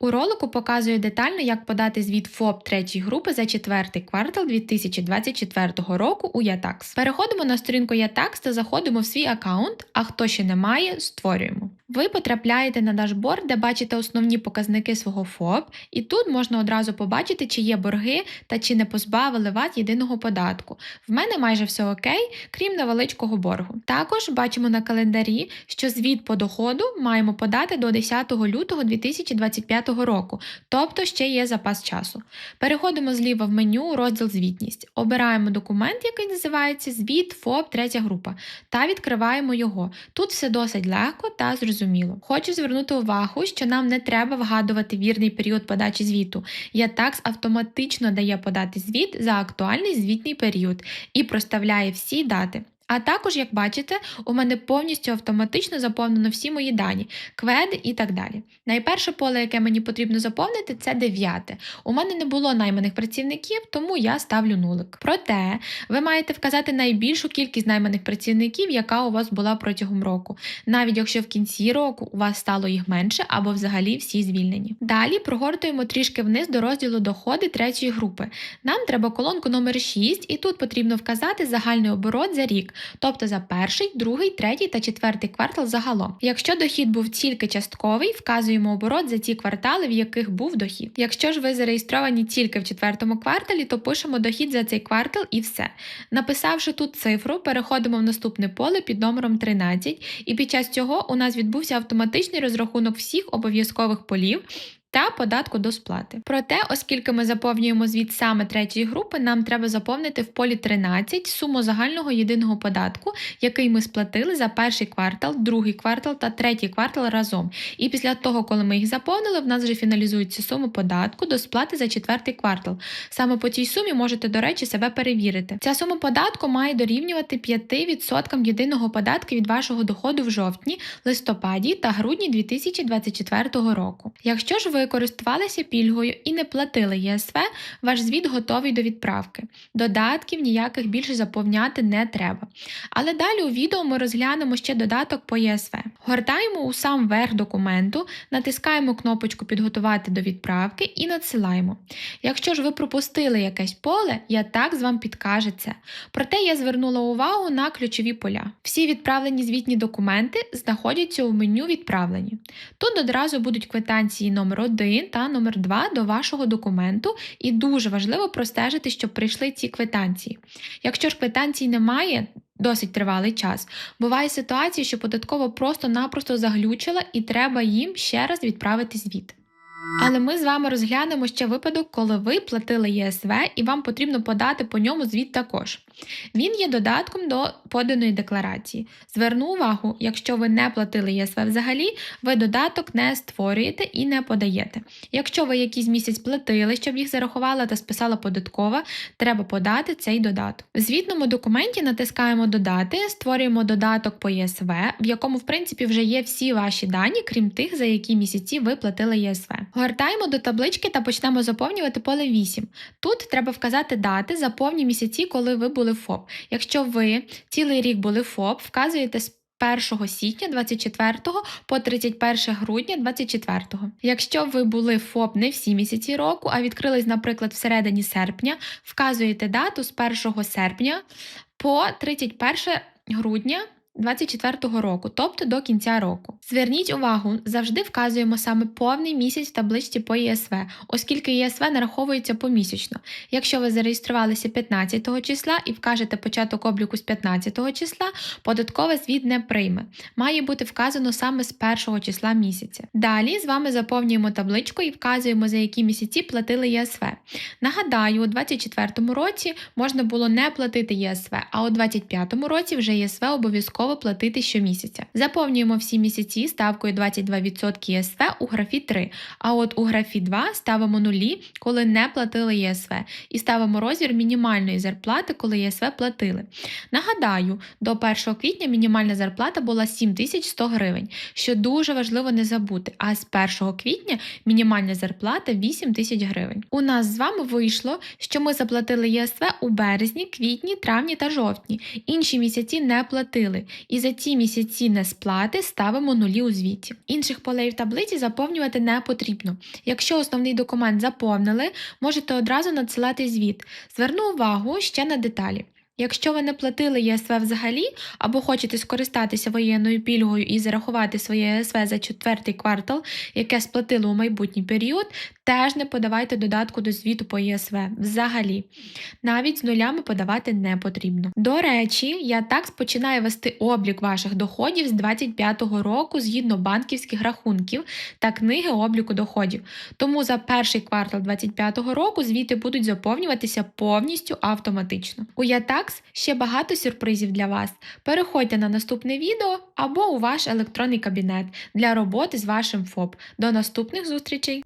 У ролику показую детально, як подати звіт ФОП третьої групи за четвертий квартал 2024 року у Ятакс. Переходимо на сторінку Ятакс та заходимо в свій аккаунт, а хто ще не має, створюємо. Ви потрапляєте на дашборд, де бачите основні показники свого ФОП, і тут можна одразу побачити, чи є борги та чи не позбавили вас єдиного податку. В мене майже все окей, крім невеличкого боргу. Також бачимо на календарі, що звіт по доходу маємо подати до 10 лютого 2025 року, тобто ще є запас часу. Переходимо зліва в меню розділ Звітність. Обираємо документ, який називається Звіт ФОП 3 група, та відкриваємо його. Тут все досить легко та зрозуміло. Хочу звернути увагу, що нам не треба вгадувати вірний період подачі звіту. Ятакс автоматично дає подати звіт за актуальний звітний період і проставляє всі дати. А також, як бачите, у мене повністю автоматично заповнено всі мої дані, кведи і так далі. Найперше поле, яке мені потрібно заповнити, це дев'яте. У мене не було найманих працівників, тому я ставлю нулик. Проте ви маєте вказати найбільшу кількість найманих працівників, яка у вас була протягом року, навіть якщо в кінці року у вас стало їх менше або взагалі всі звільнені. Далі прогортуємо трішки вниз до розділу доходи третьої групи. Нам треба колонку номер 6, і тут потрібно вказати загальний оборот за рік тобто за перший, другий, третій та четвертий квартал загалом. Якщо дохід був тільки частковий, вказуємо оборот за ті квартали, в яких був дохід. Якщо ж ви зареєстровані тільки в четвертому кварталі, то пишемо дохід за цей квартал і все. Написавши тут цифру, переходимо в наступне поле під номером 13, і під час цього у нас відбувся автоматичний розрахунок всіх обов'язкових полів та податку до сплати. Проте, оскільки ми заповнюємо звіт саме третьої групи, нам треба заповнити в полі 13 суму загального єдиного податку, який ми сплатили за перший квартал, другий квартал та третій квартал разом. І після того, коли ми їх заповнили, в нас вже фіналізується сума податку до сплати за четвертий квартал. Саме по цій сумі можете, до речі, себе перевірити. Ця сума податку має дорівнювати 5% єдиного податку від вашого доходу в жовтні, листопаді та грудні 2024 року. Якщо ж ви ви користувалися пільгою і не платили ЄСВ, ваш звіт готовий до відправки. Додатків ніяких більше заповняти не треба. Але далі у відео ми розглянемо ще додаток по ЄСВ. Гортаємо у сам верх документу, натискаємо кнопочку Підготувати до відправки і надсилаємо. Якщо ж ви пропустили якесь поле, я так з вам підкаже це. Проте я звернула увагу на ключові поля. Всі відправлені звітні документи знаходяться у меню відправлені. Тут одразу будуть квитанції номер 1 та номер 2 до вашого документу, і дуже важливо простежити, щоб прийшли ці квитанції. Якщо ж квитанцій немає, Досить тривалий час. Буває ситуація, що податково просто-напросто заглючила і треба їм ще раз відправити звіт. Але ми з вами розглянемо ще випадок, коли ви платили ЄСВ і вам потрібно подати по ньому звіт також. Він є додатком до поданої декларації. Зверну увагу, якщо ви не платили ЄСВ взагалі, ви додаток не створюєте і не подаєте. Якщо ви якийсь місяць платили, щоб їх зарахувала та списала податкова, треба подати цей додаток. В звітному документі натискаємо Додати, створюємо додаток по ЄСВ, в якому, в принципі, вже є всі ваші дані, крім тих, за які місяці ви платили ЄСВ. Гортаємо до таблички та почнемо заповнювати поле 8. Тут треба вказати дати за повні місяці, коли ви були ФОП. Якщо ви цілий рік були ФОП, вказуєте з 1 січня 24 по 31 грудня 24. Якщо ви були ФОП не всі місяці року, а відкрились, наприклад, всередині серпня, вказуєте дату з 1 серпня по 31 грудня 2024 року, тобто до кінця року. Зверніть увагу, завжди вказуємо саме повний місяць в табличці по ЄСВ, оскільки ЄСВ нараховується помісячно. Якщо ви зареєструвалися 15 числа і вкажете початок обліку з 15 числа, податкове звіт не прийме. Має бути вказано саме з 1 числа місяця. Далі з вами заповнюємо табличку і вказуємо, за які місяці платили ЄСВ. Нагадаю, у 2024 році можна було не платити ЄСВ, а у 2025 році вже ЄСВ обов'язково обов'язково платити щомісяця. Заповнюємо всі місяці ставкою 22% ЄСВ у графі 3, а от у графі 2 ставимо нулі, коли не платили ЄСВ, і ставимо розмір мінімальної зарплати, коли ЄСВ платили. Нагадаю, до 1 квітня мінімальна зарплата була 7100 гривень, що дуже важливо не забути. А з 1 квітня мінімальна зарплата 8 тисяч гривень. У нас з вами вийшло, що ми заплатили ЄСВ у березні, квітні, травні та жовтні. Інші місяці не платили і за ці місяці несплати ставимо нулі у звіті. Інших полей в таблиці заповнювати не потрібно. Якщо основний документ заповнили, можете одразу надсилати звіт. Зверну увагу ще на деталі. Якщо ви не платили ЄСВ взагалі або хочете скористатися воєнною пільгою і зарахувати своє ЄСВ за четвертий квартал, яке сплатили у майбутній період, теж не подавайте додатку до звіту по ЄСВ взагалі. Навіть з нулями подавати не потрібно. До речі, я такс починає вести облік ваших доходів з 2025 року згідно банківських рахунків та книги обліку доходів. Тому за перший квартал 2025 року звіти будуть заповнюватися повністю автоматично. У Ятакс ще багато сюрпризів для вас. Переходьте на наступне відео або у ваш електронний кабінет для роботи з вашим ФОП. До наступних зустрічей!